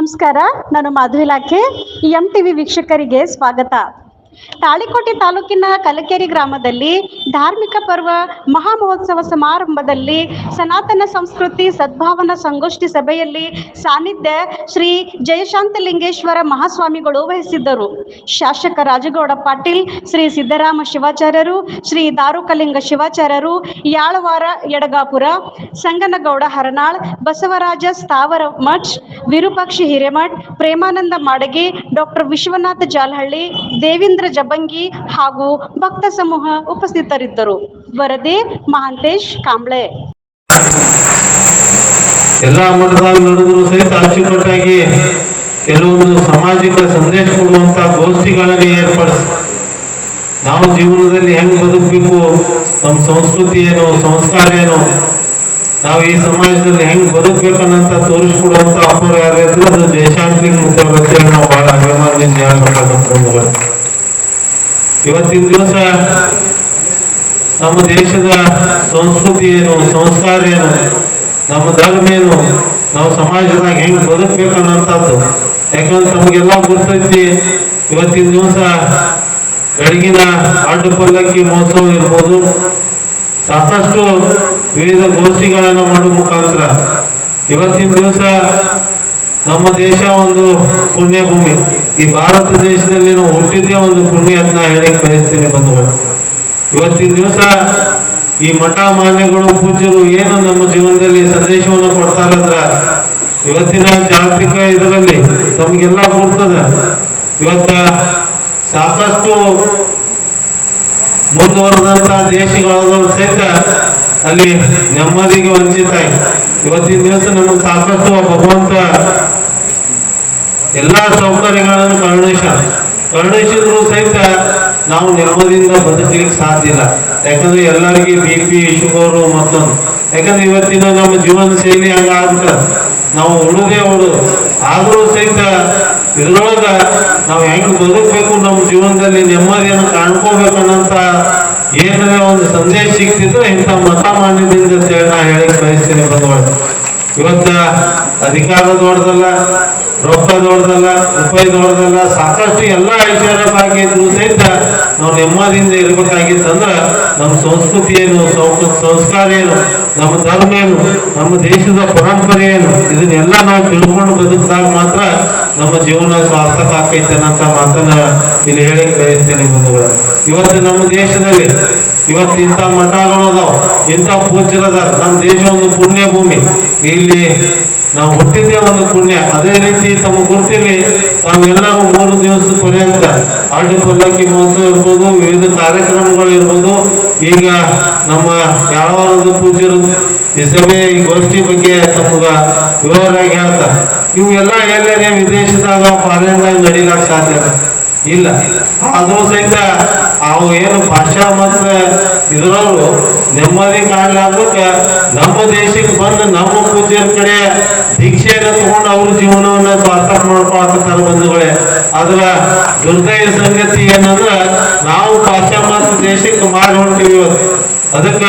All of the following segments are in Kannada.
ನಮಸ್ಕಾರ. ನಾನು ಮಾಧು ಇಲಾಖೆ. ಎಂ ಟಿವಿ ವೀಕ್ಷಕರಿಗೆ ಸ್ವಾಗತ. ತಾಳಿಕೋಟೆ ತಾಲೂಕಿನ ಕಲಕೆರೆ ಗ್ರಾಮದಲ್ಲಿ ಧಾರ್ಮಿಕ ಪರ್ವ ಮಹಾ ಮಹೋತ್ಸವ ಸಮಾರಂಭದಲ್ಲಿ ಸನಾತನ ಸಂಸ್ಕೃತಿ ಸದ್ಭಾವನಾ ಸಂಗೋಷ್ಠಿ ಸಭೆಯಲ್ಲಿ ಸಾನ್ನಿಧ್ಯ ಶ್ರೀ ಜಯಶಾಂತಲಿಂಗೇಶ್ವರ ಮಹಾಸ್ವಾಮಿಗಳು ವಹಿಸಿದ್ದರು. ಶಾಸಕ ರಾಜಗೌಡ ಪಾಟೀಲ್, ಶ್ರೀ ಸಿದ್ದರಾಮ ಶಿವಾಚಾರ್ಯರು, ಶ್ರೀ ದಾರುಕಲಿಂಗ ಶಿವಾಚಾರ್ಯರು, ಯಾಳವಾರ ಯಡಗಾಪುರ, ಸಂಗನಗೌಡ ಹರನಾಳ್, ಬಸವರಾಜ ಸ್ಥಾವರ ಮಠ್, ವಿರೂಪಾಕ್ಷಿ ಹಿರೇಮಠ್, ಪ್ರೇಮಾನಂದ ಮಾಡಗಿ, ಡಾಕ್ಟರ್ ವಿಶ್ವನಾಥ ಜಾಲಹಳ್ಳಿ, ದೇವೇಂದ್ರ ಜಬಂಗಿ ಹಾಗೂ ಭಕ್ತ ಸಮೂಹ ಉಪಸ್ಥಿತರಿದ್ದರು ವರದಿ ಮಹಾಂತೇಶ್ ಕಾಂಬ್ಳೆ ಎಲ್ಲ ಮಠದಾಗ ನಡೆದ್ರು ಸಹಿತ ಅಚ್ಚುಕಟ್ಟಾಗಿ ಕೆಲವೊಂದು ಸಾಮಾಜಿಕ ಸಂದೇಶ ಕೊಡುವಂತ ಗೋಷ್ಠಿಗಳನ್ನು ಏರ್ಪಡಿಸಿ, ನಾವು ಜೀವನದಲ್ಲಿ ಹೆಂಗ್ ಬದುಕಬೇಕು, ನಮ್ಮ ಸಂಸ್ಕೃತಿ ಏನು, ಸಂಸ್ಕಾರ ಏನು, ನಾವು ಈ ಸಮಾಜದಲ್ಲಿ ಹೆಂಗ್ ಬದುಕಬೇಕನ್ನಂತ ತೋರಿಸ್ಕೊಡುವಂತ ಅಪ್ಪರು ಯಾರಿದ್ರು ಅದು ದೇಶಾಂತರಿಗೆ ಮುಖ್ಯ ನಾವು ಬಹಳ ಅಭಿಮಾನದಿಂದ. ಇವತ್ತಿನ ದಿವಸ ನಮ್ಮ ದೇಶದ ಸಂಸ್ಕೃತಿ ಏನು ಸಂಸ್ಕಾರ ಏನು ನಮ್ಮ ಧರ್ಮ ಏನು ನಾವು ಸಮಾಜದಾಗ ಹೆಂಗ್ ಬದುಕ್ಬೇಕನ್ನಂಥದ್ದು ಯಾಕಂದ್ರೆ ನಮಗೆಲ್ಲ ಗೊತ್ತೈತಿ, ಇವತ್ತಿನ ದಿವಸ ಬೆಳಗಿನ ಅಡ್ಡು ಪಲ್ಲಕ್ಕಿ ಮಹೋತ್ಸವ ಇರ್ಬೋದು. ಸಾಕಷ್ಟು ವಿವಿಧ ಗೋಷ್ಠಿಗಳನ್ನು ಮಾಡುವ ಮುಖಾಂತರ ಇವತ್ತಿನ ದಿವಸ ನಮ್ಮ ದೇಶ ಒಂದು ಪುಣ್ಯ ಭೂಮಿ ಈ ಭಾರತ ದೇಶದಲ್ಲಿ ನಾವು ಹುಟ್ಟಿದ್ದೇ ಒಂದು ಪುಣ್ಯ ಅಂತ ನಾ ಹೇಳಕ್ ಬಯಸ್ತೀನಿ ಬಂಧುಗಳು. ಇವತ್ತಿನ ದಿವಸ ಈ ಮಠ ಮಾನ್ಯಗಳು, ಪೂಜ್ಯರು ಏನು ನಮ್ಮ ಜೀವನದಲ್ಲಿ ಸಂದೇಶವನ್ನು ಕೊಡ್ತಾರಂದ್ರ ಇವತ್ತಿನ ಜಾಗತಿಕ ಇದರಲ್ಲಿ ತಮಗೆಲ್ಲ ಗುರ್ತದ. ಇವತ್ತ ಸಾಕಷ್ಟು ಮುಂದುವರೆದಂತ ದೇಶಗಳಾದವರು ಸಹಿತ ಅಲ್ಲಿ ನೆಮ್ಮದಿಗೆ ವಂಚಿತ. ಇವತ್ತಿನ ದಿವಸ ನಮಗೆ ಸಾಕಷ್ಟು ಭಗವಂತ ಎಲ್ಲಾ ಸೌಕರ್ಯಗಳನ್ನು ಕರುಣಿಸ ಕರುಣಿಸಿದ್ರು ಸಹಿತ ನಾವು ನೆಮ್ಮದಿಯಿಂದ ಬದುಕಲಿಕ್ಕೆ ಸಾಧ್ಯ ಇಲ್ಲ. ಯಾಕಂದ್ರೆ ಎಲ್ಲರಿಗೆ ಬಿ ಪಿ ಶುಗರು ಮತ್ತೊಂದು. ಯಾಕಂದ್ರೆ ಇವತ್ತಿನ ನಮ್ಮ ಜೀವನ ಶೈಲಿ ಹಂಗಾಗ್ಬಿಟ್ಟ ನಾವು ಉಳುದೇ ಉಳು ಆದರೂ ಸಹಿತ ಇದ್ರೊಳಗ ನಾವು ಹೆಂಗ್ ಬದುಕಬೇಕು ನಮ್ಮ ಜೀವನದಲ್ಲಿ ನೆಮ್ಮದಿಯನ್ನು ಕಾಣ್ಕೋಬೇಕನ್ನಂತ ಏನಾರ ಒಂದು ಸಂದೇಶ ಸಿಗ್ತಿದ್ರೆ ಇಂಥ ಮತ ಮಾಡಿದ್ರಿಂದ ಅಂತ ಹೇಳಿ ನಾ ಹೇಳಿಕ್ ಬಯಸ್ತೀನಿ ಬಂಧುಗಳು ಇವತ್ತ ಅಧಿಕಾರ ದೊಡ್ಡದಲ್ಲ ರೊಕ್ಕ ದೊಡ್ಡದಲ್ಲ ರೂಪಾಯಿ ದೊಡ್ಡದಲ್ಲ ಸಾಕಷ್ಟು ಎಲ್ಲ ಐಶ್ವರ್ಯವಾಗಿದ್ರು ಸಹಿತ ನಾವು ನೆಮ್ಮದಿಯಿಂದ ಇರ್ಬೇಕಾಗಿತ್ತಂದ್ರೆ ನಮ್ಮ ಸಂಸ್ಕೃತಿ ಏನು ಸಂಸ್ಕಾರ ಏನು, ನಮ್ಮ ಧರ್ಮ ಏನು, ನಮ್ಮ ದೇಶದ ಪರಂಪರೆ ಏನು, ಇದನ್ನೆಲ್ಲ ನಾವು ತಿಳ್ಕೊಂಡು ಬದುಕಿದಾಗ ಮಾತ್ರ ನಮ್ಮ ಜೀವನ ಸಾರ್ಥಕ ಆಕೈತೆ ಅನ್ನೋಂಥ ಮಾತನ್ನ ಇಲ್ಲಿ ಹೇಳಿ ಬಯಸ್ತೇನೆ ಬಂಧುಗಳ. ಇವತ್ತು ನಮ್ಮ ದೇಶದಲ್ಲಿ ಇವತ್ತು ಇಂಥ ಮಠಗಳು ಅದಾವ, ಇಂಥ ಪೂಜ್ಯರದ ನಮ್ಮ ದೇಶ ಒಂದು ಪುಣ್ಯ ಭೂಮಿ ಇಲ್ಲಿ ನಾವು ಹುಟ್ಟಿದ್ದೇ ಒಂದು ಪುಣ್ಯ. ಅದೇ ರೀತಿ ತಮ್ಮ ಗುರುತಿಲಿ ನಾವೆಲ್ಲರೂ ಮೂರು ದಿವಸ ಪರ್ಯಂತ ಆಡು ಪಲ್ಲಕ್ಕಿ ಮಹೋತ್ಸವ ಇರ್ಬೋದು, ವಿವಿಧ ಕಾರ್ಯಕ್ರಮಗಳು ಇರ್ಬೋದು. ಈಗ ನಮ್ಮ ಯಾವಾರದ ಪೂಜ್ಯರು ಈ ಸಭೆ ಈ ಗೋಷ್ಠಿ ಬಗ್ಗೆ ತಮಗ ವಿವರವಾಗಿ ಹೇಳ್ತಾರೆ ಇವೆಲ್ಲ ಎಲ್ಲೇ ವಿದೇಶದಾಗ ಫಾರಿನ್ದಾಗ ನಡೀಲಾಕ ಸಾಧ್ಯ ಇಲ್ಲ. ಆದ್ರೂ ಸಹಿತ ಅವು ಏನು ಭಾಷಾ ಮತ್ತು ಇದ್ರವರು ನೆಮ್ಮದಿ ಕಾಣಲಾರ್ದಕ್ಕೆ ನಮ್ಮ ದೇಶಕ್ಕೆ ಬಂದು ನಮ್ಮ ಪೂಜ್ಯರ ಕಡೆ ದೀಕ್ಷೆಯನ್ನು ತಗೊಂಡು ಅವ್ರ ಜೀವನವನ್ನ ಸಾರ್ಥಕ ಮಾಡ್ಕೊಳಕತ್ತಾರ ಬಂಧುಗಳೇ. ಅದರ ದುರ್ದೈವ ಸಂಗತಿ ಏನಂದ್ರೆ ನಾವು ಪಾಶ್ಚಾತ್ಯ ದೇಶಕ್ಕೆ ಮಾಡಿ ಹೊಂಟಿವಿ ಇವತ್ತು. ಅದಕ್ಕ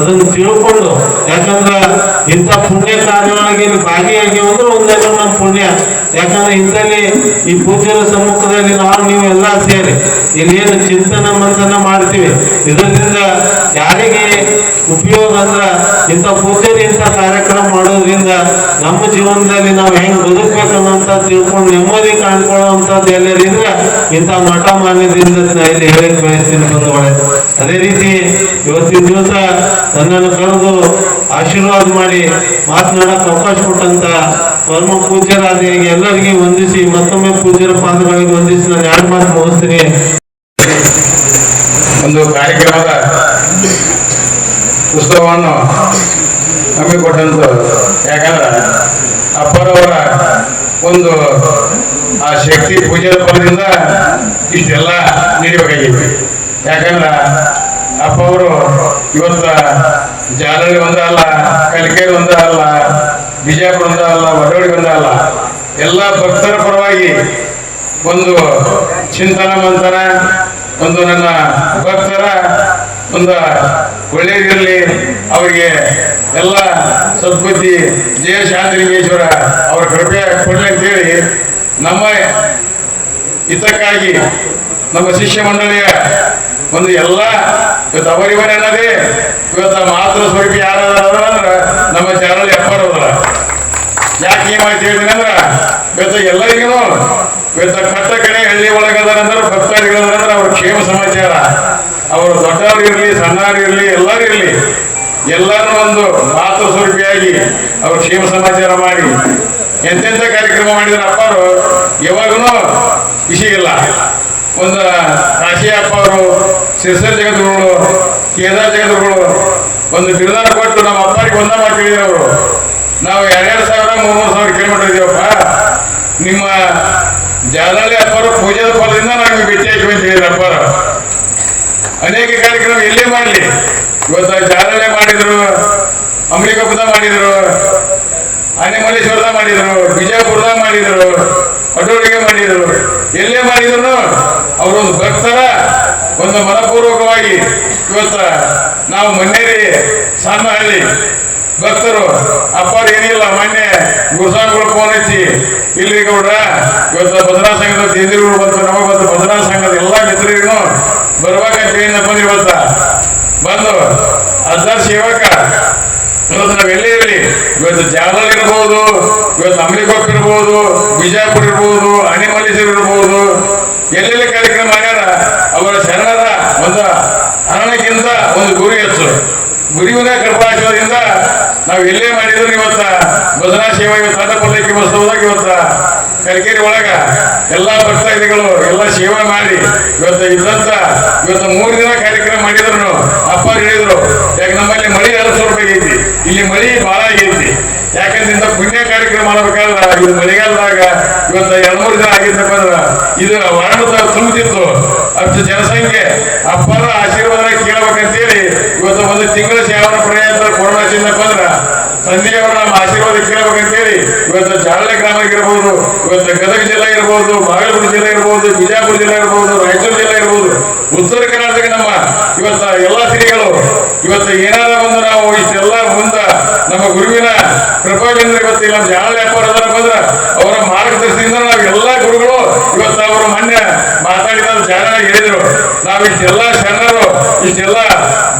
ಅದನ್ನು ತಿಳ್ಕೊಂಡು, ಯಾಕಂದ್ರೆ ಇಂಥ ಪುಣ್ಯ ಕಾರ್ಯಗಳಿಗೆ ಇಲ್ಲಿ ಭಾಗಿಯಾಗಿ ಅಂದ್ರೆ ನಮ್ಮ ಪುಣ್ಯ. ಯಾಕಂದ್ರೆ ಇಂಥಲ್ಲಿ ಈ ಪೂಜ್ಯರ ಸಮ್ಮುಖದಲ್ಲಿ ನಾವು, ನೀವು ಎಲ್ಲ ಸೇರಿ ಇಲ್ಲಿ ಏನು ಚಿಂತನ ಮಂಥನ ಮಾಡ್ತೀವಿ. ಇದರಿಂದ ಯಾರಿಗೆ ಉಪಯೋಗ ಅಂದ್ರ ಇಂಥ ಪೂಜೆ ಇಂಥ ಕಾರ್ಯಕ್ರಮ ಮಾಡೋದ್ರಿಂದ ನಮ್ಮ ಜೀವನದಲ್ಲಿ ನಾವು ಹೆಂಗ್ ಬದುಕ್ಬೇಕನ್ನಂತ ತಿಳ್ಕೊಂಡು ನೆಮ್ಮದಿ ಕಾಣ್ಕೊಳ್ಳುವಂಥದ್ದು ಎಲ್ಲರಿಂದ ಇಂಥ ಮಠ ಮಾನ್ಯದಿಂದ ಇಲ್ಲಿ ಹೇಳಕ್ ಬಯಸ್ತೀನಿ ಬಂಧುಗಳೇ. ಅದೇ ರೀತಿ ಇವತ್ತಿನ ದಿವಸ ನನ್ನನ್ನು ಕರೆದು ಆಶೀರ್ವಾದ ಮಾಡಿ ಮಾತನಾಡಕ್ ಅವಕಾಶ ಕೊಟ್ಟಂತ ಪರಮ ಪೂಜ್ಯರಾದ ಎಲ್ಲರಿಗೂ ವಂದಿಸಿ ಮತ್ತೊಮ್ಮೆ ಪೂಜ್ಯರ ಪಾದಗಳಿಗೆ ವಂದಿಸಿ ನಾನು ಎರಡು ಮಾತು ಮುಗಿಸ್ತೀನಿ. ಒಂದು ಕಾರ್ಯಕ್ರಮದ ಉತ್ಸವವನ್ನು ಹಮ್ಮಿಕೊಟ್ಟಂತ ಯಾಕಂದ್ರೆ ಅಪ್ಪರವರ ಒಂದು ಆ ಶಕ್ತಿ ಪೂಜೆ ಫಲದಿಂದ ಇಷ್ಟೆಲ್ಲ ನೀಡಬೇಕಾಗಿತ್ತು ಯಾಕಂದ್ರೆ ಅಪ್ಪ ಅವರು ಇವತ್ತ ಜಾಲರಿ ಒಂದ ಅಲ್ಲ ಕಲಿಕೇರಿ ಒಂದ ಅಲ್ಲ, ಬಿಜಾಪುರ ಒಂದ ಅಲ್ಲ ವಡೋಳಿ ಒಂದ ಅಲ್ಲ, ಎಲ್ಲ ಭಕ್ತರ ಪರವಾಗಿ ಒಂದು ಚಿಂತನ, ಮಂಥನ ಒಂದು ನನ್ನ ಭಕ್ತರ, ಒಂದು ಒಳ್ಳೆಯದಿರಲಿ ಅವರಿಗೆ ಎಲ್ಲ ಸದ್ಬುದ್ಧಿ, ಜಯ ಶಾಂತಲಿಂಗೇಶ್ವರ ಅವರ ಕೃಪೆ ಕೊಡಲಿ ಅಂತೇಳಿ ನಮ್ಮ ಹಿತಕ್ಕಾಗಿ ನಮ್ಮ ಶಿಷ್ಯ ಮಂಡಳಿಯ ಒಂದು ಎಲ್ಲ ಇವತ್ತು ಅವರಿವರೇ ಅನ್ನೋದೇ ಇವತ್ತು ಮಾತೃ ಸ್ವರೂಪಿ ಯಾರಾದ್ರ ಅಂದ್ರೆ ನಮ್ಮ ಚಾರಳಿ ಅಪ್ಪರವರ ಯಾಕೆ ಈ ಮಾತು ಹೇಳ್ತೀನಿ ಅಂದ್ರ ಇವತ್ತು ಎಲ್ಲರಿಗೂ ಇವತ್ತು ಕಟ್ಟ ಕಡೆ ಹಳ್ಳಿ ಒಳಗದಾರಂದ್ರೆ ಭಕ್ತರಿಗದಾರಂದ್ರೆ ಅವ್ರ ಕ್ಷೇಮ ಸಮಾಚಾರ. ಅವರು ದೊಡ್ಡವ್ರು ಇರಲಿ, ಸಣ್ಣವ್ರು ಇರಲಿ, ಎಲ್ಲರೂ ಇರಲಿ. ಎಲ್ಲರೂ ಒಂದು ಮಾತು ಸ್ವರೂಪಿಯಾಗಿ ಅವ್ರ ಕ್ಷೇಮ ಸಮಾಚಾರ ಮಾಡಿ. ಎಂತೆಂಥ ಕಾರ್ಯಕ್ರಮ ಮಾಡಿದ್ರೆ ಅಪ್ಪರು ಯಾವಾಗೂ ಇಲ್ಲ. ಒಂದು ಕಾಶಿ ಅಪ್ಪ ಅವರು ಸಿರ್ಸರ್ ಕೇದಾರ್ ಜಗದ್ಗುರುಗಳು ಒಂದು ಬಿರುದಾರ ಕೊಟ್ಟು ನಮ್ಮ ಅಪ್ಪರಿಗೆ ಒಂದ ಮಾತು ಅವರು. ನಾವು ಎರಡೆರಡು ಸಾವಿರ ಮೂರು ಸಾವಿರ ಕಿಲೋಮೀಟರ್ ಇದೀವಪ್ಪ. ನಿಮ್ಮ ಜಾಲಹಳ್ಳಿ ಅಪ್ಪರು ಪೂಜೆದ ಫಲದಿಂದ ನಮಗೆ ಹಾಕಿ ಅಂತ ಅಪ್ಪರು. ಅನೇಕ ಕಾರ್ಯಕ್ರಮ ಎಲ್ಲೇ ಮಾಡಲಿ. ಇವತ್ತು ಜಾಲಹಳ್ಳಿ ಮಾಡಿದ್ರು ಅಂಬಲಿಕೊಪ್ಪದ ಮಾಡಿದ್ರು ಆನೆಮಲ್ಲೇಶ್ವರದ ಮಾಡಿದ್ರು ಬಿಜಾಪುರದ ಮಾಡಿದ್ರು ಅಡೋಳಿಗೆ ಮಾಡಿದ್ರು. ಎಲ್ಲೇ ಮಾಡಿದ್ರು, ಅವರೊಂದು ಭಕ್ತರ ಒಂದು ಮನಪೂರ್ವಕವಾಗಿ ಇವತ್ತ ನಾವು ಮನ್ನೇರಿ ಸಣ್ಣ ಭಕ್ತರು, ಅಪ್ಪಾರು ಏನಿಲ್ಲ, ಮೊನ್ನೆ ಗುರುಸಾಂಗಳು ಫೋನ್ ಹಚ್ಚಿ, ಇಲ್ಲಿ ಗೌಡ್ರ ಇವತ್ತು ಭದ್ರಾ ಸಂಘದ ತೇದಿರುಗಳು ಬಂತು ನಮಗೆ ಬಂತು ಭದ್ರಾ ಸಂಘದ ಎಲ್ಲ ಮಿತ್ರರಿಗೂ ಬರ್ಬೇಕಂತ ಏನಪ್ಪ ಇವತ್ತ. ಬಂದು ಅಜ್ಜ ಸೇವಕ, ಇವತ್ತು ನಾವು ಎಲ್ಲೇ ಇರಲಿ? ಇವತ್ತು ಜಾಲಲ್ ಇರ್ಬೋದು, ಇವತ್ತು ಅಮಲಿಕೊಪ್ಪ ಇರ್ಬೋದು, ಬಿಜಾಪುರ ಇರ್ಬೋದು ಅಣಿಮಲ್ಲೇಶ್ವರ ಇರ್ಬೋದು. ಎಲ್ಲೆಲ್ಲಿ ಕಾರ್ಯಕ್ರಮ ಮಾಡ್ಯಾರ? ಅವರ ಶರಣರ ಒಂದು ಹರಣಕ್ಕಿಂತ ಒಂದು ಗುರಿ ಹೆಚ್ಚು. ಗುರಿವಿನ ಕೃಪಾಶೀರ್ವಾದದಿಂದ ನಾವು ಇಲ್ಲೇ ಮಾಡಿದ್ರು ಇವತ್ತ. ಭಜನಾ ಸೇವಾ ಇವತ್ತು ಅಡ್ಡ ಪಲ್ಲಕ್ಕಿ ಉತ್ಸವದಾಗ ಇವತ್ತ. ಕರಿಕೇರಿ ಒಳಗ ಎಲ್ಲಾ ಭಕ್ತಾದಿಗಳು ಎಲ್ಲಾ ಸೇವಾ ಮಾಡಿ ಇವತ್ತು ಇದ್ದಂತ ಇವತ್ತು ಮೂರು ದಿನ ಕಾರ್ಯಕ್ರಮ ಮಾಡಿದ್ರು ಅಪ್ಪ ಹೇಳಿದ್ರು, ಯಾಕೆ ನಮ್ಮಲ್ಲಿ ಮಳಿ ಎರಡು ಐತಿ ಇಲ್ಲಿ ಮಳಿ ಬಹಳ ಆಗೈತಿ ಯಾಕಂದ್ರೆ ಇಂಥ ಪುಣ್ಯ ಕಾರ್ಯಕ್ರಮ ಮಾಡಬೇಕಾದ್ರ ಇದು ಮಳೆಗಾಲದಾಗ ಇವತ್ತು ಎರಡು ಮೂರು ದಿನ ಆಗಿದ್ದಪ್ಪ ಅಂದ್ರ ಇದು ವರ್ಣದ ತುಂಬುತ್ತಿತ್ತು ಅಷ್ಟು ಜನಸಂಖ್ಯೆ ಅಪ್ಪರ ಆಶೀರ್ವಾದ ಕೇಳಬೇಕಂತೇಳಿ ಇವತ್ತು ಒಂದು ತಿಂಗಳ ಸೇವನ ಪ್ರಯತ್ನ ಕೊರೋನಾ ಚಿನ್ನಪ್ಪ ಅಂದ್ರ ತಂದೆಯವರ ನಮ್ಮ ಆಶೀರ್ವಾದ ಕೇಳ್ಬೇಕಂತೇಳಿ ಇವತ್ತು ಜಾಲನೆ ಗ್ರಾಮ ಇರಬಹುದು ಇವತ್ತು ಗದಗ ಜಿಲ್ಲೆ ಇರಬಹುದು ಬಾಗಲಕೋಟೆ ಜಿಲ್ಲೆ ಇರಬಹುದು ಬಿಜಾಪುರ ಜಿಲ್ಲೆ ಇರಬಹುದು ರಾಯಚೂರು ಜಿಲ್ಲೆ ಇರಬಹುದು ಉತ್ತರ ಕರ್ನಾಟಕ ನಮ್ಮ ಇವತ್ತ ಎಲ್ಲಾ ಶ್ರೀಗಳು ಇವತ್ತು ಏನಾರ ಒಂದು ನಾವು ಇಷ್ಟೆಲ್ಲ ಮುಂದ ನಮ್ಮ ಗುರುವಿನ ಕೃಪಾದಿಂದ ಇವತ್ತು ನಮ್ಮ ಜಾಲ ವ್ಯಾಪಾರ ಅದರ ಬಂದ್ರ ಅವರ ಮಾರ್ಗದರ್ಶನದಿಂದ ನಾವು ಎಲ್ಲಾ ಗುರುಗಳು ಇವತ್ತು ಅವರು ಮೊನ್ನೆ ಮಾತಾಡಿದ ಜನ ಹೇಳಿದರು. ನಾವು ಇಷ್ಟೆಲ್ಲ ಶರಣರು, ಇಷ್ಟೆಲ್ಲ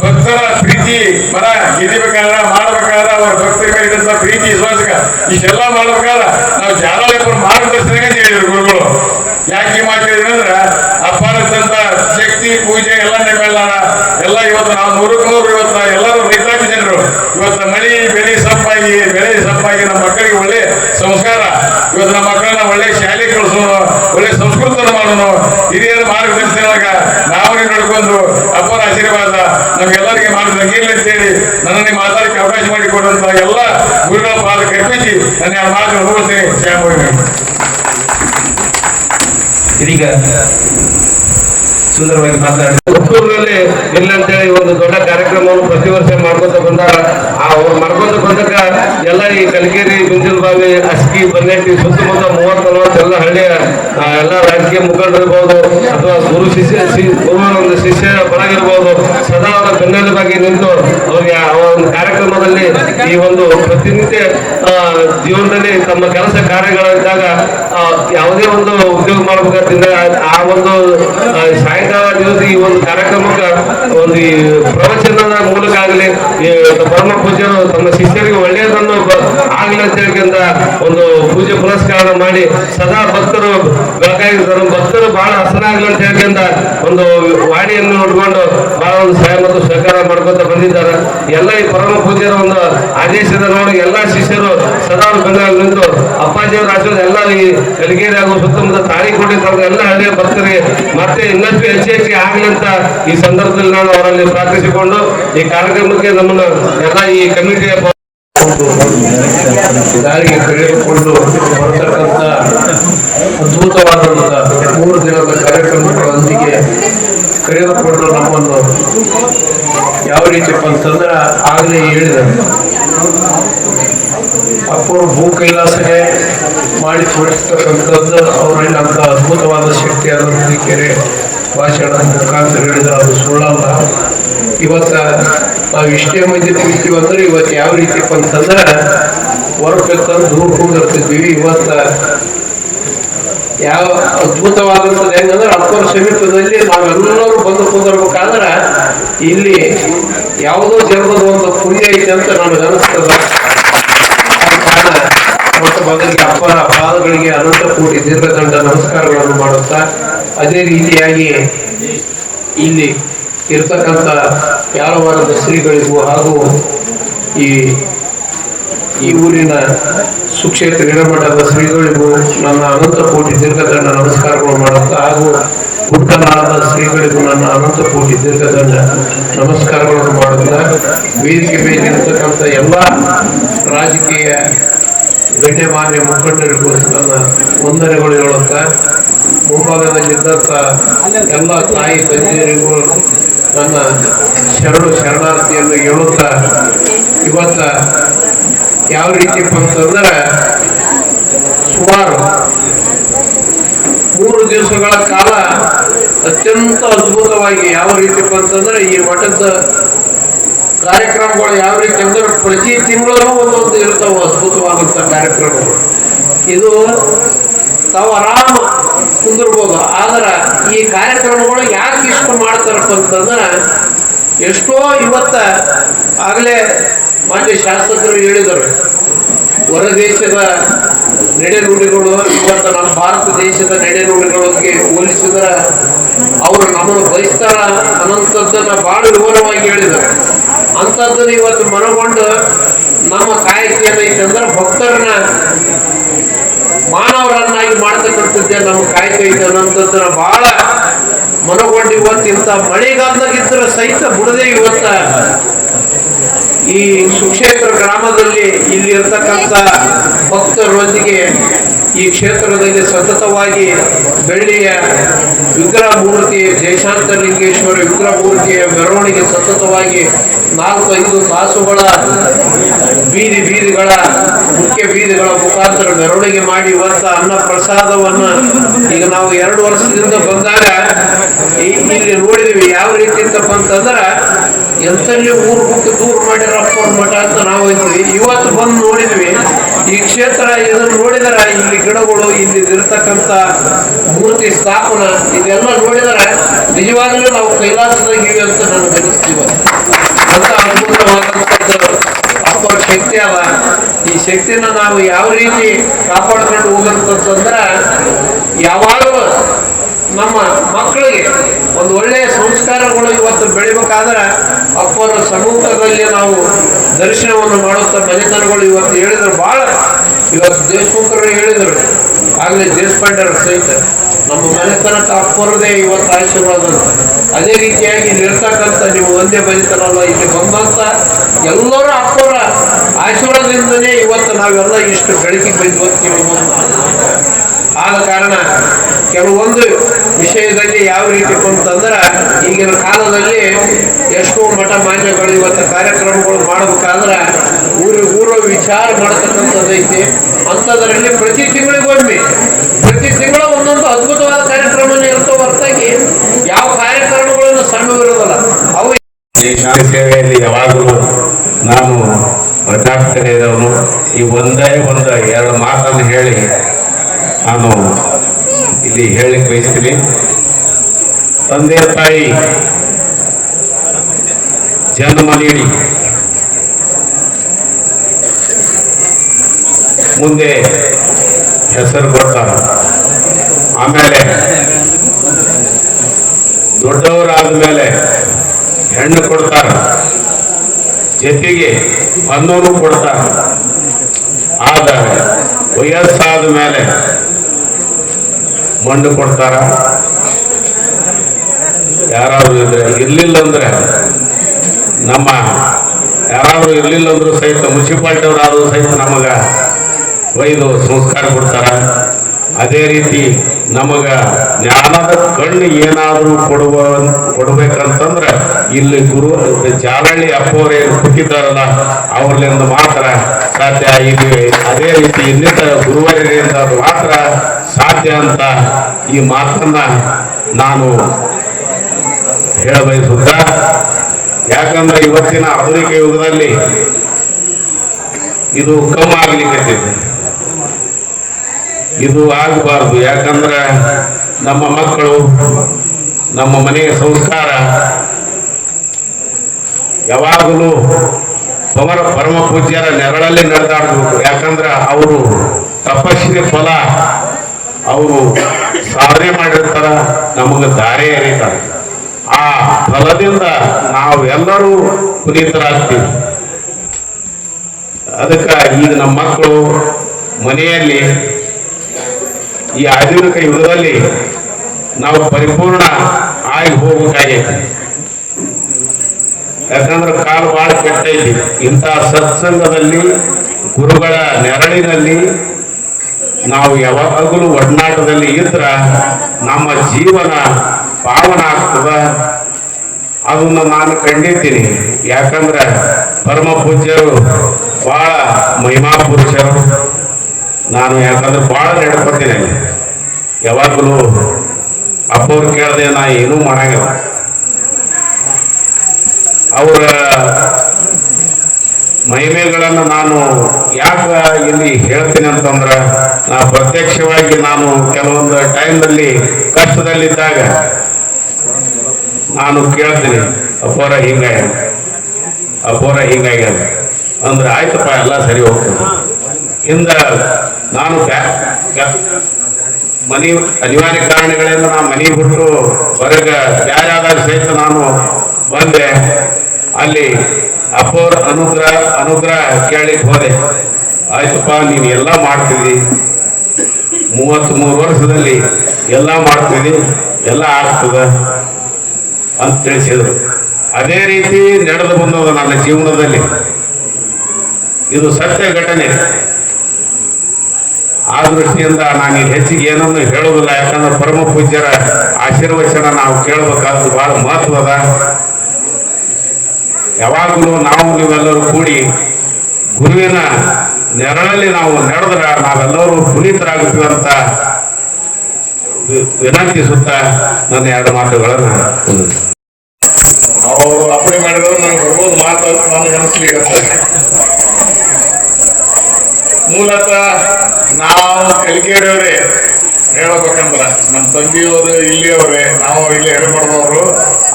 ಭಕ್ತರ ಪ್ರೀತಿ, ಮರ ಗೆದಿಬೇಕಾದ್ರ ಮಾಡ್ಬೇಕಾದ್ರ ಅವರ ಭಕ್ತರ ಮೇಲೆ ಇದ್ದಂತ ಪ್ರೀತಿ ವಿಶ್ವಾಸಕ ಇಷ್ಟೆಲ್ಲ ಮಾಡ್ಬೇಕಾದ್ರ ನಾವು ಜಾಲ ವ್ಯಾಪಾರ ಮಾರ್ಗದರ್ಶನ ಹೇಳಿದ್ರು ಗುರುಗಳು. ಯಾಕೆ ಮಾತು ಹೇಳಿದ್ರು ಅಂದ್ರ ಅಪಾರದಂತ ಶಕ್ತಿ, ಪೂಜೆ ಎಲ್ಲ ನೆರವೇರಲಾರ. ಎಲ್ಲ ಇವತ್ತು ನಾವು ನೂರಕ್ಕೆ ನೂರು ಇವತ್ತು ಎಲ್ಲರೂ ರೈತಾಪಿ ಜನರು. ಇವತ್ತು ಮಳಿ, ಬೆಳೆ, ಸಪ್ಪಾಗಿ ಬೆಳೆ, ಸಪ್ಪಾಗಿ ನಮ್ಮ ಮಕ್ಕಳಿಗೆ ಒಳ್ಳೆ ಸಂಸ್ಕಾರ. ಇವತ್ತು ನಮ್ಮ ಮಕ್ಕಳನ್ನ ಒಳ್ಳೆ ಶಾಲೆ ಕಳಿಸೋಣ ಒಳ್ಳೆ ಸಂಸ್ಕೃತ ಮಾಡೋಣ ಹಿರಿಯರ ಮಾರ್ಗದರ್ಶನದಾಗ ನಾವು ನಡ್ಕೊಂಡು ಅಪ್ಪರ ಆಶೀರ್ವಾದ ನಮ್ಗೆಲ್ಲರಿಗೆ ಮಾಡಿದಂಗೆ ಇಲ್ಲ ಅಂತೇಳಿ ನನ್ನನ್ನು ಮಾತಾಡಕ್ಕೆ ಅವಕಾಶ ಮಾಡಿಕೊಡುವಂತ ಎಲ್ಲ ಗುರುಗಳ ಪಾದ ಕಲ್ಪಿಸಿ ನನ್ನ ಆ ಮಾತನ್ನು ಹೋಗುತ್ತೇನೆ ಶ್ಯಾಮ ಇದೀಗ ಸುಂದರವಾಗಿ ಮಾತನಾಡಿ ಹುಟ್ಟೂರಿನಲ್ಲಿ ಇಲ್ಲಂತೇಳಿ ಒಂದು ದೊಡ್ಡ ಕಾರ್ಯಕ್ರಮವನ್ನು ಪ್ರತಿ ವರ್ಷ ಮಾಡ್ಕೊತ ಬಂದಾಗ ಆ ಅವ್ರು ಮಾಡ್ಕೊತ ಬಂದಾಗ ಎಲ್ಲ ಈ ಕಲಗೇರಿ ಗುಂಜಲ್ ಬಾವಿ ಅಸ್ಕಿ ಬನ್ನೆಟ್ಟಿ ಸುತ್ತಮುತ್ತ ಮೂವತ್ತು ನಲವತ್ತು ಎಲ್ಲ ಹಳ್ಳಿಯ ಎಲ್ಲ ರಾಜಕೀಯ ಮುಖಂಡರಿರ್ಬೋದು, ಅಥವಾ ಗುರು ಶಿಷ್ಯ ಗುರುವಿನ ಒಂದು ಶಿಷ್ಯ ಬಳಗಿರ್ಬೋದು ಸದಾ ಅವರ ಬೆನ್ನೆಲುಬಾಗಿ ನಿಂತು ಅವರಿಗೆ ಆ ಒಂದು ಕಾರ್ಯಕ್ರಮದಲ್ಲಿ ಈ ಒಂದು ಪ್ರತಿನಿತ್ಯ ಜೀವನದಲ್ಲಿ ತಮ್ಮ ಕೆಲಸ ಕಾರ್ಯಗಳಿದ್ದಾಗ ಯಾವುದೇ ಒಂದು ಉದ್ಯೋಗ ಮಾಡ್ಬೇಕಂತಿದ್ರೆ ಆ ಒಂದು ಸಾಯಂಕಾಲ ದಿವಸ ಈ ಒಂದು ಕಾರ್ಯಕ್ರಮಕ್ಕೆ ಒಂದು ಈ ಪ್ರವಚನದ ಮೂಲಕ ಆಗಲಿ ಪರಮ ಪೂಜ್ಯರು ತಮ್ಮ ಶಿಷ್ಯರಿಗೆ ಒಳ್ಳೆಯದನ್ನು ಆಗ್ಲಿ ಅಂತ ಹೇಳ್ಕೊಂಡ ಒಂದು ಪೂಜೆ ಪುರಸ್ಕಾರ ಮಾಡಿ ಸದಾ ಭಕ್ತರು ಬೆಳಕಾಗಿರ್ತಾರೆ ಭಕ್ತರು ಬಹಳ ಹಸನಾಗ್ಲಿ ಅಂತ ಹೇಳ್ಕೊಂಡ ಒಂದು ವಾಣಿಯನ್ನು ನೋಡ್ಕೊಂಡು ಬಹಳ ಒಂದು ಸಹಾಯ ಮತ್ತು ಸಹಕಾರ ಮಾಡ್ಕೊತ ಬಂದಿದ್ದಾರೆ. ಎಲ್ಲ ಈ ಪರಮ ಪೂಜ್ಯರ ಒಂದು ಆದೇಶದ ನೋಡಿ ಎಲ್ಲ ಶಿಷ್ಯರು ಸದಾ ಬೆಂಗಳೂರು ನಿಂತು ಅಪ್ಪಾಜಿಯವರ ಆಶೀರ್ವಾದ ಎಲ್ಲ ಈ ಕಲಿಗೇರಿ ಹಾಗೂ ಸುತ್ತಮುತ್ತ ತಾಳಿ ತಾಲೂಕು ಎಲ್ಲ ಹಳ್ಳಿಯ ಭಕ್ತರಿಗೆ ಮತ್ತೆ ಇನ್ನಷ್ಟು ಹೆಚ್ಚು ಆಗಲಿ ಅಂತ ಈ ಸಂದರ್ಭದಲ್ಲಿ ನಾನು ಅವರಲ್ಲಿ ಪ್ರಾರ್ಥಿಸಿಕೊಂಡು ಈ ಕಾರ್ಯಕ್ರಮಕ್ಕೆ ನಮ್ಮನ್ನು ಎಲ್ಲ ಈ ಕಮಿಟಿಯ ದಾರಿಗೆ ಕರೆದುಕೊಂಡು ಬರ್ತಕ್ಕಂಥ ಅದ್ಭುತವಾದಂಥ ಮೂರು ದಿನದ ಕಾರ್ಯಕ್ರಮಗಳೊಂದಿಗೆ ಕರೆದುಕೊಂಡು ನಮ್ಮನ್ನು ಯಾವ ರೀತಿಯಪ್ಪ ಅಂತಂದ್ರೆ ಆಗಲೇ ಹೇಳಿದರು. ಅಪ್ಪರು ಭೂ ಕೈಲಾಸನೆ ಮಾಡಿ ತೋರಿಸ್ತಕ್ಕಂಥದ್ದು ಅವರಲ್ಲಿ ಅಂತ ಅದ್ಭುತವಾದ ಶಕ್ತಿ ಅನ್ನೋದಕ್ಕೆ ಭಾಷಣ ಮುಖಾಂತರ ಹೇಳಿದ್ರೆ ಅದು ಸುಳ್ಳಲ್ಲ ಇವತ್ತ ನಾವು ಇಷ್ಟೇ ಮಂದಿ ಕುಳಿತೀವಿ ಅಂದ್ರೆ ಇವತ್ತು ಯಾವ ರೀತಿ ಅಂತಂದ್ರೆ ಹೊರಬೇಕಂದ್ರೆ ದೂರ ಹೋಗಿರ್ತಿದ್ವಿ ಇವತ್ತ ಯಾವ ಅದ್ಭುತವಾದಂಥದ್ದು ಹೆಂಗಂದ್ರೆ ಅಪ್ಪರ ಸಮೀಪದಲ್ಲಿ ನಾವೆಲ್ಲರೂ ಬಂದು ಕುಂದಿರ್ಬೇಕಾದ್ರೆ ಇಲ್ಲಿ ಯಾವುದೋ ಜನ್ಮದ ಒಂದು ಪುಣ್ಯ ಐತೆ ಅಂತ ನನಗೆ ಅನಿಸ್ತದ. ಕಾರಣ ಮೊಟ್ಟ ಮೊದಲಿಗೆ ಅಪ್ಪರ ಪಾದಗಳಿಗೆ ಅನಂತ ಕೋಟಿ ದೀರ್ಘದಂಡ ನಮಸ್ಕಾರಗಳನ್ನು ಮಾಡುತ್ತಾ ಅದೇ ರೀತಿಯಾಗಿ ಇಲ್ಲಿ ಇರ್ತಕ್ಕಂಥ ಯಾರವಾರದ ಶ್ರೀಗಳಿಗೂ ಹಾಗೂ ಈ ಈ ಊರಿನ ಸುಕ್ಷೇತ್ರ ಹಿರಮಠದ ಶ್ರೀಗಳಿಗೂ ನನ್ನ ಅನಂತ ಕೋಟಿ ದೀರ್ಘದಂಡ ನಮಸ್ಕಾರಗಳು ಮಾಡುತ್ತಾ ಹಾಗೂ ಹುಟ್ಟನಾದ ಶ್ರೀಗಳಿಗೂ ನನ್ನ ಅನಂತ ಕೋಟಿ ದೀರ್ಘದಂಡ ನಮಸ್ಕಾರಗಳನ್ನು ಮಾಡುತ್ತಾ ವೇದಿಕೆ ಮೇಲೆ ಇರತಕ್ಕಂಥ ಎಲ್ಲ ರಾಜಕೀಯ, ಗಣ್ಯಮಾನ್ಯ ಮುಖಂಡರಿಗೂ ನನ್ನ ವಂದನೆಗಳು ಹೇಳುತ್ತಾ ಮುಂಭಾಗದಲ್ಲಿದ್ದಂಥ ಎಲ್ಲ ತಾಯಿ ತಂದೆಯರಿಗೂ ನನ್ನ ಶರಣು ಶರಣಾರ್ಥಿಯನ್ನು ಹೇಳುತ್ತಾ, ಇವತ್ತ ಯಾವ ರೀತಿ ಅಂತಂದ್ರೆ ಸುಮಾರು ಮೂರು ದಿವಸಗಳ ಕಾಲ ಅತ್ಯಂತ ಅದ್ಭುತವಾಗಿ ಯಾವ ರೀತಿ ಅಂತಂದ್ರೆ ಈ ಮಠದ ಕಾರ್ಯಕ್ರಮಗಳು ಯಾವ ರೀತಿ ಅಂದ್ರೆ ಪ್ರತಿ ತಿಂಗಳು ಒಂದೊಂದು ಇರ್ತಾವೆ ಅದ್ಭುತವಾದಂಥ ಕಾರ್ಯಕ್ರಮಗಳು. ಇದು ತಾವು ಆರಾಮ ಕುಂದಿರ್ಬೋದು. ಆದ್ರೆ ಈ ಕಾರ್ಯಕ್ರಮಗಳು ಯಾಕೆ ಇಷ್ಟು ಮಾಡ್ತಾರಪ್ಪ ಅಂತಂದ್ರೆ, ಎಷ್ಟೋ ಇವತ್ತ ಆಗಲೇ ಮಾನ್ಯ ಶಾಸಕರು ಹೇಳಿದರು ಹೊರ ದೇಶದ ನಡೆನುಡಿಗಳು, ಇವತ್ತು ನಮ್ಮ ಭಾರತ ದೇಶದ ನಡೆನುಡಿಗಳಿಗೆ ಹೋಲಿಸಿದ್ರೆ, ಅವರು ನಮ್ಮನ್ನು ಬಯಸ್ತಾರ ಅನ್ನೋಂಥದ್ದನ್ನು ಭಾಳ ವಿವರವಾಗಿ ಹೇಳಿದರು. ಅಂಥದ್ದನ್ನು ಇವತ್ತು ಮನಗೊಂಡು ನಮ್ಮ ಕಾಯಕ ಏನೈತೆ ಅಂದ್ರೆ, ಭಕ್ತರನ್ನ ಮಾನವರನ್ನಾಗಿ ಮಾಡ್ತಕ್ಕಂಥದ್ದೇ ನಮ್ಮ ಕಾಯಕ ಇದೆ ಅನ್ನೋಂಥದ್ದನ್ನ ಬಹಳ ಮನಗೊಂಡು ಇಂಥ ಮಳೆಗಾಲದಾಗಿದ್ದರೆ ಸಹಿತ ಬಿಡದೆ ಇವತ್ತ ಈ ಸುಕ್ಷೇತ್ರ ಗ್ರಾಮದಲ್ಲಿ ಇಲ್ಲಿ ಇರ್ತಕ್ಕಂಥ ಭಕ್ತರೊಂದಿಗೆ ಈ ಕ್ಷೇತ್ರದಲ್ಲಿ ಸತತವಾಗಿ ಬೆಳ್ಳಿಯ ವಿಗ್ರಹ ಮೂರ್ತಿ ಜಯಶಾಂತಲಿಂಗೇಶ್ವರ ವಿಗ್ರಹ ಮೂರ್ತಿಯ ಮೆರವಣಿಗೆ ಸತತವಾಗಿ ನಾಲ್ಕು ಐದು ತಾಸುಗಳ ಬೀದಿ ಬೀದಿಗಳ, ಮುಖ್ಯ ಬೀದಿಗಳ ಮುಖಾಂತರ ಮೆರವಣಿಗೆ ಮಾಡಿ ಇವತ್ತ ಅನ್ನ ಪ್ರಸಾದವನ್ನ ಈಗ ನಾವು ಎರಡು ವರ್ಷದಿಂದ ಬಂದಾಗ ಇಲ್ಲಿ ನೋಡಿದೀವಿ ಯಾವ ರೀತಿ ಅಂತಂದ್ರೆ ಎಂತಲ್ಲಿ ಊರು ಬಿಟ್ಟು ದೂರ ಅಪ್ಪನ ಮಠ ಅಂತ ನಾವು ಇದ್ವಿ ಇವತ್ತು ಬಂದು ನೋಡಿದ್ವಿ, ಈ ಕ್ಷೇತ್ರ ಇದನ್ನು ನೋಡಿದರೆ ಇಲ್ಲಿ ಗಿಡಗಳು, ಇಲ್ಲಿ ಇರ್ತಕ್ಕಂಥ ಮೂರ್ತಿ ಸ್ಥಾಪನ, ಇದೆಲ್ಲ ನೋಡಿದರೆ ನಿಜವಾಗ್ಲೂ ನಾವು ಕೈಲಾಸದಾಗಿವೆ ಅಂತ ನನಗೆ ಅನಿಸ್ತೀವಿ ಅಂತ ಅದ್ಭುತವಾದಂಥದ್ದು. ಅಪ್ಪ ಶಕ್ತಿ ಅದ ಈ ಶಕ್ತಿನ ನಾವು ಯಾವ ರೀತಿ ಕಾಪಾಡ್ಕೊಂಡು ಹೋಗಂತಂದ್ರೆ ಯಾವಾಗಲೂ ನಮ್ಮ ಮಕ್ಕಳಿಗೆ ಒಂದು ಒಳ್ಳೆಯ ಸಂಸ್ಕಾರಗಳು ಇವತ್ತು ಬೆಳಿಬೇಕಾದ್ರೆ ಅಪ್ಪನ ಸಮೂಹದಲ್ಲಿ ನಾವು ದರ್ಶನವನ್ನು ಮಾಡುತ್ತಾ ಮನೆತನಗಳು ಇವತ್ತು ಹೇಳಿದ್ರು. ಭಾಳ ಇವತ್ತು ದೇಶಮುಖರು ಹೇಳಿದರು. ಆಗಲೇ ದೇಶಪಾಂಡ್ಯರು ಸಹಿತ ನಮ್ಮ ಮನೆತನಕ್ಕೆ ಅಪ್ಪರದೇ ಇವತ್ತು ಆಶೀರ್ವಾದ ಅದೇ ರೀತಿಯಾಗಿ ನಿರ್ತಕ್ಕಂಥ ನೀವು ಒಂದೇ ಬರೀತಾರಲ್ಲ ಇಲ್ಲಿ ಬಂದಂಥ ಎಲ್ಲರೂ ಅಪ್ಪರ ಆಶೀರ್ವಾದದಿಂದನೇ ಇವತ್ತು ನಾವೆಲ್ಲ ಇಷ್ಟು ಬೆಳಕಿಗೆ ಬಂದು ಇವತ್ತು ಆದ ಕಾರಣ ಕೆಲವೊಂದು ವಿಷಯದಲ್ಲಿ ಯಾವ ರೀತಿ ಅಂತಂದ್ರೆ ಈಗಿನ ಕಾಲದಲ್ಲಿ ಎಷ್ಟೋ ಮಠ ಮಾನ್ಯಗಳು ಇವತ್ತು ಕಾರ್ಯಕ್ರಮಗಳು ಮಾಡಬೇಕಾದ್ರೆ ಊರು ಊರು ವಿಚಾರ ಮಾಡತಕ್ಕಂಥದ್ದೈತಿ ಅಂಥದ್ರಲ್ಲಿ ಪ್ರತಿ ತಿಂಗಳಿಗೊಮ್ಮೆ, ಪ್ರತಿ ತಿಂಗಳ ಒಂದೊಂದು ಅದ್ಭುತವಾದ ಕಾರ್ಯಕ್ರಮನೇ ಇರ್ತವೆ. ಹೊರತಾಗಿ ಯಾವ ಕಾರ್ಯಕ್ರಮಗಳನ್ನು ಸಣ್ಣವಿರೋದಲ್ಲ ಅವು ಸೇವೆಯಲ್ಲಿ ಯಾವಾಗಲೂ ನಾನು ಒಟ್ಟಾಗ್ತಾನೆ ಈ ಒಂದೇ ಒಂದು ಎರಡು ಮಾತನ್ನು ಹೇಳಿ ನಾನು ಇಲ್ಲಿ ಹೇಳಲಿಕ್ಕೆ ಬಯಸ್ತೀನಿ. ತಂದೆ ತಾಯಿ, ಜನ್ಮ ನೀಡಿ. ಮುಂದೆ ಹೆಸರು ಕೊಡ್ತಾರೆ. ಆಮೇಲೆ ದೊಡ್ಡವರಾದ ಮೇಲೆ ಹೆಣ್ಣು ಕೊಡ್ತಾರ. ಜೊತೆಗೆ ಬಂದವರು ಕೊಡ್ತಾರ. ಆದರೆ ವಯಸ್ಸಾದ ಮೇಲೆ ಮಣ್ಣು ಕೊಡ್ತಾರ. ಯಾರಾದ್ರೂ ಇದ್ರೆ ಇರ್ಲಿಲ್ಲ ಅಂದ್ರೆ ನಮ್ಮ ಯಾರಾದ್ರೂ ಇರ್ಲಿಲ್ಲ ಅಂದ್ರೂ ಸಹಿತ ಮುನ್ಸಿಪಾಲ್ಟಿಯವ್ರಾದ್ರೂ ಸಹಿತ ನಮಗ ಒಯ್ದು ಸಂಸ್ಕಾರ ಕೊಡ್ತಾರ. ಅದೇ ರೀತಿ ನಮಗ ಜ್ಞಾನದ ಕಣ್ಣು ಏನಾದರೂ ಕೊಡುವ, ಕೊಡ್ಬೇಕಂತಂದ್ರೆ ಇಲ್ಲಿ ಗುರು ಜಾಲಹಳ್ಳಿ ಅಪ್ಪವರೇ ಏನು ಅವರಿಂದ ಅವ್ರಲ್ಲಿಂದ ಮಾತ್ರ ಸಾಧ್ಯ ಆಗಿದೆ. ಅದೇ ರೀತಿ ಇನ್ನಿತರ ಗುರುವರಿಂದ ಮಾತ್ರ ಸಾಧ್ಯ ಅಂತ ಈ ಮಾತನ್ನ ನಾನು ಹೇಳಬಯಸುತ್ತ ಯಾಕಂದ್ರೆ ಇವತ್ತಿನ ಆಧುನಿಕ ಯುಗದಲ್ಲಿ ಇದು ಕಮ್ಮಾಗ್ಲಿಕ್ಕೆ ಇದು ಆಗಬಾರ್ದು. ಯಾಕಂದ್ರೆ ನಮ್ಮ ಮಕ್ಕಳು, ನಮ್ಮ ಮನೆಯ ಸಂಸ್ಕಾರ ಯಾವಾಗಲೂ ಅವರ ಪರಮ ಪೂಜ್ಯರ ನೆರಳಲ್ಲಿ ನಡೆದಾಡಬೇಕು. ಯಾಕಂದ್ರೆ ಅವರು ತಪಸ್ಸಿನ ಫಲ, ಅವರು ಸಾಧನೆ ಮಾಡಿರ್ತಾರ, ನಮಗೆ ದಾರಿ ಎರೀತಾರೆ. ಆ ಫಲದಿಂದ ನಾವೆಲ್ಲರೂ ಪುನೀತರಾಗ್ತೀವಿ. ಅದಕ್ಕೆ ಈಗ ನಮ್ಮ ಮಕ್ಕಳು ಮನೆಯಲ್ಲಿ ಈ ಆಧುನಿಕ ಯುಗದಲ್ಲಿ ನಾವು ಪರಿಪೂರ್ಣ ಆಗಿ ಹೋಗ್ಬೇಕಾಗೈತಿ ಯಾಕಂದ್ರೆ ಕಾಲು ಭಾಳ ಕೆಟ್ಟೈತಿ. ಇಂಥ ಸತ್ಸಂಗದಲ್ಲಿ, ಗುರುಗಳ ನೆರಳಿನಲ್ಲಿ ನಾವು ಯಾವಾಗಲೂ ಒಡನಾಟದಲ್ಲಿ ಇದ್ರ ನಮ್ಮ ಜೀವನ ಪಾವನ ಆಗ್ತದ? ಅದನ್ನು ನಾನು ಕಂಡಿದ್ದೀನಿ. ಯಾಕಂದ್ರೆ ಪರಮ ಪೂಜ್ಯರು ಬಹಳ ಮಹಿಮಾ ಪುರುಷರು ನಾನು ಯಾಕಂದ್ರೆ ಬಹಳ ನಡ್ಕೊತೀನಿ ಯಾವಾಗಲೂ ಅಪ್ಪವ್ರು ಕೇಳದೆ ನಾ ಏನೂ ಮಾಡಂಗಿಲ್ಲ. ಅವರ ಮಹಿಮೆಗಳನ್ನು ನಾನು ಯಾಕೆ ಇಲ್ಲಿ ಹೇಳ್ತೀನಿ ಅಂತಂದ್ರೆ, ನಾ ಪ್ರತ್ಯಕ್ಷವಾಗಿ ನಾನು ಕೆಲವೊಂದು ಟೈಮ್ನಲ್ಲಿ ಕಷ್ಟದಲ್ಲಿದ್ದಾಗ ನಾನು ಕೇಳ್ತೀನಿ ಅಪ್ಪೋರ ಹಿಂಗಾಗ್ಯದ ಅಪ್ಪೋರ ಹಿಂಗಾಗ್ಯದ ಅಂದ್ರೆ, ಆಯ್ತಪ್ಪ, ಎಲ್ಲ ಸರಿ ಹೋಗ್ತದೆ. ಹಿಂದ ನಾನು ಮನೆ ಅನಿವಾರ್ಯ ಕಾರಣಗಳಿಂದ ನಾನು ಮನೆ ಬಿಟ್ಟು ಹೊರಗೆ ಬೇರೆ ಆದಾಗ ಸಹಿತ ನಾನು ಬಂದೆ. ಅಲ್ಲಿ ಅಪ್ಪೋರ್ ಅನುಗ್ರಹ ಅನುಗ್ರಹ ಕೇಳಿಕ್ ಹೋದೆ. ಆಯ್ತಪ್ಪ, ನೀನು ಎಲ್ಲ ಮಾಡ್ತಿದ್ದಿ. ಮೂವತ್ತ್ ಮೂರು ವರ್ಷದಲ್ಲಿ ಎಲ್ಲ ಮಾಡ್ತಿದ್ದಿ, ಎಲ್ಲ ಆಗ್ತದ ಅಂತ ತಿಳಿಸಿದರು. ಅದೇ ರೀತಿ ನಡೆದು ಬಂದದ ನನ್ನ ಜೀವನದಲ್ಲಿ. ಇದು ಸತ್ಯ ಘಟನೆ. ಆ ದೃಷ್ಟಿಯಿಂದ ನಾನು ಹೆಚ್ಚಿಗೆ ಏನನ್ನು ಹೇಳುವುದಿಲ್ಲ ಯಾಕಂದ್ರೆ ಪರಮ ಪೂಜ್ಯರ ಆಶೀರ್ವಚನ ನಾವು ಕೇಳಬೇಕಾದ್ದು ಬಹಳ ಮಹತ್ವದ ಯಾವಾಗಲೂ ನಾವು ನೀವೆಲ್ಲರೂ ಕೂಡಿ ಗುರುವಿನ ನೆರಳಲ್ಲಿ ನಾವು ನಡೆದ್ರೆ ನಾವೆಲ್ಲರೂ ಪುನೀತರಾಗುತ್ತೀವಿ ಅಂತ ವಿನಂತಿಸುತ್ತ ನನ್ನ ಎರಡು ಮಾತುಗಳನ್ನು. ಅವರು ಅಪ್ಲೈ ಮಾಡಿದ್ರು ನಂಗೆ ಬರ್ಬೋದು ಮಾತು ನನಗೆ ಅನಿಸ್ಲಿಕ್ಕೆ ಮೂಲತಃ ನಾವು ಕಲಿಕೆರೆಯವ್ರೆ ಹೇಳ್ಬೇಕಂದ್ರ ನಮ್ಮ ತಂದೆಯವರು ಇಲ್ಲಿಯವ್ರೆ, ನಾವು ಇಲ್ಲಿ ಎಡಬಡದವರು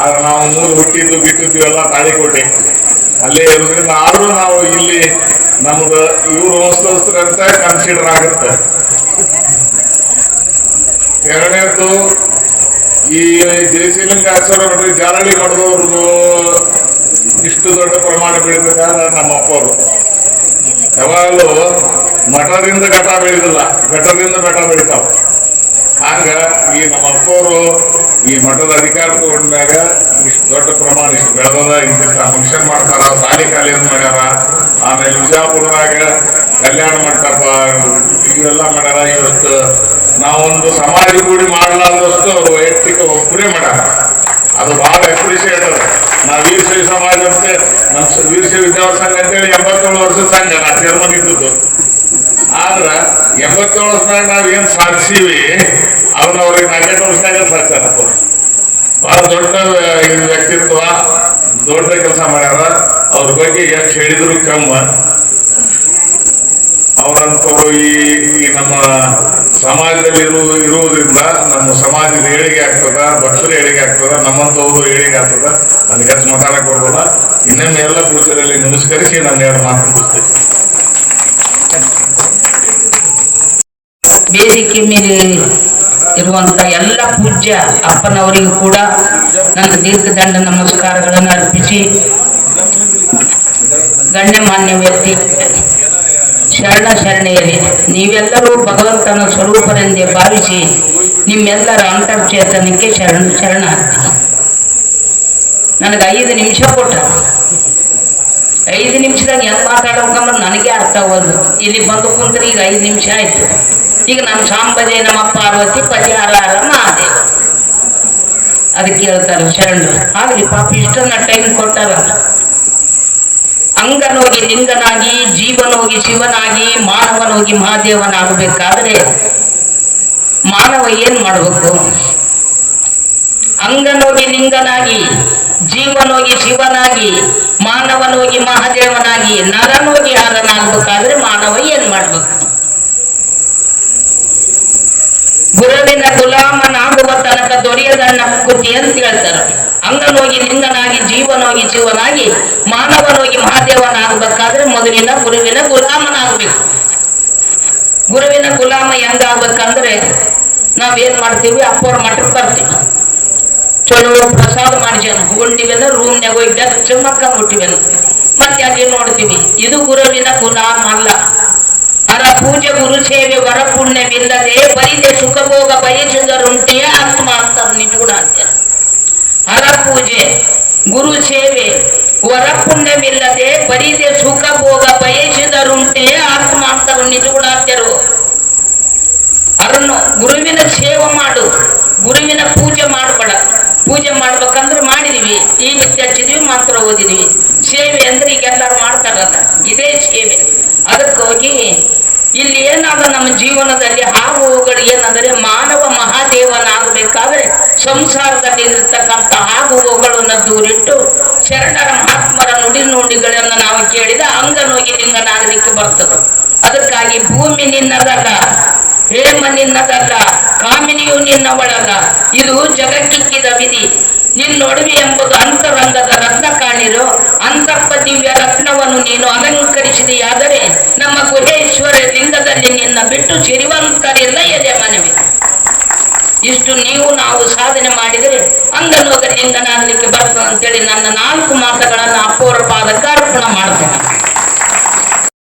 ಆದ್ರೆ ನಾವು ಮೂರು ಹುಟ್ಟಿದ್ದು, ಬಿಟ್ಟಿದ್ದು ಎಲ್ಲ ತಾಳಿಕೋಟೆ. ಅಲ್ಲೇ ಇರೋದ್ರಿಂದ ಆದ್ರೂ ನಾವು ಇಲ್ಲಿ ನಮ್ದು ಇವರು ಅಂತ ಕನ್ಸಿಡರ್ ಆಗುತ್ತೆ. ಎರಡನೇದು ಈ ಜಯಶೀಲಂಕಾಚಾರ ನೋಡ್ರಿ ಜಾರಳಿ ಮಾಡಿದವ್ರದ್ದು ಇಷ್ಟು ದೊಡ್ಡ ಪ್ರಮಾಣ ಬೆಳಿಬೇಕಾದ್ರೆ ನಮ್ಮ ಅಪ್ಪವರು. ಯಾವಾಗಲೂ ಮಠದಿಂದ ಘಟ ಬೆಳೆದಿಲ್ಲ. ಘಟದಿಂದ ಬೆಟ್ಟ ಬೆಳಿತಾವ. ಹಂಗ ಈ ನಮ್ಮ ಅಪ್ಪವರು ಈ ಮಠದ ಅಧಿಕಾರ ತಗೊಂಡಾಗ ಇಷ್ಟು ದೊಡ್ಡ ಪ್ರಮಾಣ ಇಷ್ಟು ಬೆಳೆದ ಇಂತಿಷ್ಟ ಫಂಕ್ಷನ್ ಮಾಡ್ತಾರ ಸಾಲಿ ಮಾಡ್ಯಾರ. ಆಮೇಲೆ ವಿಜಾಪುರದಾಗ ಕಲ್ಯಾಣ ಮಂಟಪ, ಇವೆಲ್ಲ ಮಾಡ್ಯಾರ. ಇವತ್ತು ನಾವೊಂದು ಸಮಾಜ ಕೂಡಿ ಮಾಡಲಾರ್ದಷ್ಟು ವೈಯಕ್ತಿಕ ಒಬ್ಬರೇ ಮಾಡ್ಯಾರ. ಅದು ಬಹಳ ಅಪ್ರಿಷಿಯೇಟ್ ಅದ. ನಾವು ವೀರಶೈವ ಸಮಾಜ ಅಂತ ನಮ್ಮ ವೀರಶೈವ ವಿದ್ಯಾವರ್ ಸಂಘ ಅಂತೇಳಿ ಎಂಬತ್ತೇಳು ವರ್ಷದ ಸಂಘ, ನಾ ಚೇರ್ಮನ್ ಇದ್ದದ್ದು. ಆದ್ರ ಎಂಬತ್ತೇಳು ವರ್ಷದಾಗ ನಾವ್ ಏನ್ ಸಾಧಿಸೀವಿ, ಅದನ್ನ ಅವ್ರಿಗೆ ನಾಲ್ಕೈದು ವರ್ಷದಾಗ ಸಾಧಿಸ್ಯಾರಪ್ಪ? ಬಹಳ ದೊಡ್ಡ ವ್ಯಕ್ತಿತ್ವ, ದೊಡ್ಡ ಕೆಲಸ ಮಾಡ್ಯಾರ. ಅವ್ರ ಬಗ್ಗೆ ಎಷ್ಟು ಹೇಳಿದ್ರು ಕಮ್ಮ ಅವರಂತವರು ಈ ನಮ್ಮ ಸಮಾಜದಲ್ಲಿ ಇರು, ಇರುವುದರಿಂದ ನಮ್ಮ ಸಮಾಜದ ಏಳಿಗೆ ಆಗ್ತದ, ಭಕ್ತರ ಏಳಿಗೆ ಆಗ್ತದ ನಮ್ಮಂತವರು ಏಳಿಗೆ ಆಗ್ತದ ನನಗೆ ಹೆಚ್ಚು ಮಾತಾಡಕ್ ಬರೋಲ್ಲ ಇನ್ನೊಮ್ಮೆ ಎಲ್ಲ ನಮಸ್ಕರಿಸಿ ನಾನು ಎರಡು ಮಾತು ಮುಗಿಸ್ತೇನೆ. ವೇದಿಕೆ ಮೇಲೆ ಇರುವಂತ ಎಲ್ಲ ಪೂಜ್ಯ ಅಪ್ಪನವರಿಗೂ ಕೂಡ ನನ್ನ ದೀರ್ಘದಂಡ ನಮಸ್ಕಾರಗಳನ್ನು ಅರ್ಪಿಸಿ ಗಣ್ಯಮಾನ್ಯ ವ್ಯಕ್ತಿ ಶರಣ ಶರಣೆಯರೇ ನೀವೆಲ್ಲರೂ ಭಗವಂತನ ಸ್ವರೂಪರೆಂದೇ ಭಾವಿಸಿ ನಿಮ್ಮೆಲ್ಲರ ಅಂತರ್ಚೇತನಕ್ಕೆ ಶರಣ ಶರಣಾರ್ಥಿ ನನಗೆ ಐದು ನಿಮಿಷ ಕೊಟ್ಟ ಐದು ನಿಮಿಷದಾಗ ಹೆಂಗ್ ಮಾತಾಡ್ಬೇಕಂದ್ರೆ ನನಗೆ ಅರ್ಥ ಆಗೋದು ಇಲ್ಲಿ ಬಂದು ಕುಂತ್ರೆ ಈಗ ಐದು ನಿಮಿಷ ಆಯ್ತು ಈಗ ನಮ್ಮ ಸಾಂಬಜೆ ನಮ್ಮ ಪಾರ್ವತಿ ಪತಿಹಾರ ಮಹಾದೇವ ಅದಕ್ಕೆ ಹೇಳ್ತಾರೆ ಶರಣರು ಆಗ್ಲಿ ಪಾಪ ಇಷ್ಟನ್ನ ಟೈಮ್ ಕೊಟ್ಟಾರ ಅಂಗನೋಗಿ ಲಿಂಗನಾಗಿ ಜೀವನೋಗಿ ಶಿವನಾಗಿ, ಮಾನವನೋಗಿ ಮಹಾದೇವನಾಗಬೇಕಾದ್ರೆ ಮಾನವ ಏನ್ ಮಾಡಬೇಕು? ಅಂಗನೋಗಿ ಲಿಂಗನಾಗಿ ಜೀವನೋಗಿ ಶಿವನಾಗಿ, ಮಾನವನೋಗಿ ಮಹಾದೇವನಾಗಿ, ನರನೋಗಿ ಹರನಾಗ್ಬೇಕಾದ್ರೆ ಮಾನವ ಏನ್ ಮಾಡ್ಬೇಕು? ಗುರುವಿನ ಗುಲಾಮನಾಗುವ ತನಕ ದೊರೆಯದನ್ನ ಕುತಿ ಅಂತ ಹೇಳ್ತಾರೆ. ಅಂಗನೋಗಿ ಲಿಂಗನಾಗಿ ಜೀವನೋಗಿ ಜೀವನಾಗಿ, ಮಾನವನೋಗಿ ಮಹಾದೇವನಾಗಬೇಕಾದ್ರೆ ಮೊದಲಿನ ಗುರುವಿನ ಗುಲಾಮನಾಗಬೇಕು. ಗುರುವಿನ ಗುಲಾಮ ಹೆಂಗಾಗ್ಬೇಕಂದ್ರೆ ನಾವೇನ್ ಮಾಡ್ತೀವಿ? ಅಪ್ಪವ್ರ ಮಠಕ್ಕೆ ಬರ್ತೀವಿ. ಚಲೋ ಪ್ರಸಾದ ಮಾಡ್ಜನ. ಉಂಡಿವೆಲ್ಲ ರೂಮ್ನಾಗ ಹೋಗಿ ಡಚ್ಚು ಮಕ್ಕ ಮತ್ತೆ ಅಲ್ಲಿ ನೋಡ್ತೀವಿ, ಇದು ಗುರುವಿನ ಗುಲಾಮ ಅಲ್ಲ ಅರ ಪೂಜೆ ಗುರು ಸೇವೆ ವರ ಪುಣ್ಯವಿಲ್ಲದೆ ಬರಿದೆ ಸುಖಭೋಗ ಬಯಸಿದರುಂಟೆ ಆತ್ಮ ನಿಜಗುಣ ಅಂತಾರೆ ಹರ ಪೂಜೆ ಗುರು ಸೇವೆ ವರ ಪುಣ್ಯವಿಲ್ಲದೆ ಬರಿದೆ ಸುಖ ಭೋಗ ಬಯಸಿದರುಂಟೆ ಆತ್ಮ ಅಂತಾರೆ ನಿಜಗುಣಾತ್ಯರು ಅದನ್ನು ಗುರುವಿನ ಸೇವೆ ಮಾಡು. ಗುರುವಿನ ಪೂಜೆ ಮಾಡಬೇಡ. ಪೂಜೆ ಮಾಡ್ಬೇಕಂದ್ರೆ ಮಾಡಿದೀವಿ. ಈ ವಿದ್ಯೆ ಹಚ್ಚಿದ್ವಿ, ಮಂತ್ರ ಓದಿದೀವಿ. ಸೇವೆ ಅಂದ್ರೆ ಈಗ ಎಲ್ಲರೂ ಮಾಡ್ತಾರಲ್ಲ, ಇದೇ ಸೇವೆ. ಅದಕ್ಕೋಗಿ ಇಲ್ಲಿ ಏನಾದ ನಮ್ಮ ಜೀವನದಲ್ಲಿ ಹಾವು ಹೋಗಳು ಏನಂದ್ರೆ ಮಾನವ ಸಂಸಾರದಲ್ಲಿ ಹಾಗು ಹೋಗಳನ್ನು ದೂರಿಟ್ಟು ಶರಣರ ಮಹಾತ್ಮರ ನುಡಿ ನುಡಿಗಳನ್ನು ನಾವು ಕೇಳಿದ ಅಂಗನೋಗಿ ನಾಗರಿಕ ಬರ್ತದೆ. ಅದಕ್ಕಾಗಿ ಭೂಮಿ ನಿನ್ನದಲ್ಲ, ಹೇಮ ನಿನ್ನದಲ್ಲ, ಕಾಮಿನಿಯು ನಿನ್ನವಳಲ್ಲ ಇದು ಜಗಕ್ಕಿಕ್ಕಿದ ವಿಧಿ. ನಿನ್ನೊಡವೆ ಎಂಬುದು ಅಂತರಂಗದ ರತ್ನ ಕಾಣಿರು ಅಂತಪ್ಪ ದಿವ್ಯ ರತ್ನವನ್ನು ನೀನು ಅಲಂಕರಿಸಿದೆಯಾದರೆ ನಮ್ಮ ಗುಹೇಶ್ವರ ಲಿಂಗದಲ್ಲಿ ನಿನ್ನ ಬಿಟ್ಟು ಸಿರಿವಂತರಿಲ್ಲ ಎದೆ ಮನವಿ ಇಷ್ಟು ನೀವು ನಾವು ಸಾಧನೆ ಮಾಡಿದರೆ ಅಂಗನೋಗ ನಾಗಲಿಕ್ಕೆ ಬರ್ತದೆ ಅಂತೇಳಿ ನನ್ನ ನಾಲ್ಕು ಮಾತುಗಳನ್ನು ಅಪ್ಪೋರ ಪಾದಕ್ಕೆ ಅರ್ಪಣೆ ಮಾಡ್ತೇನೆ.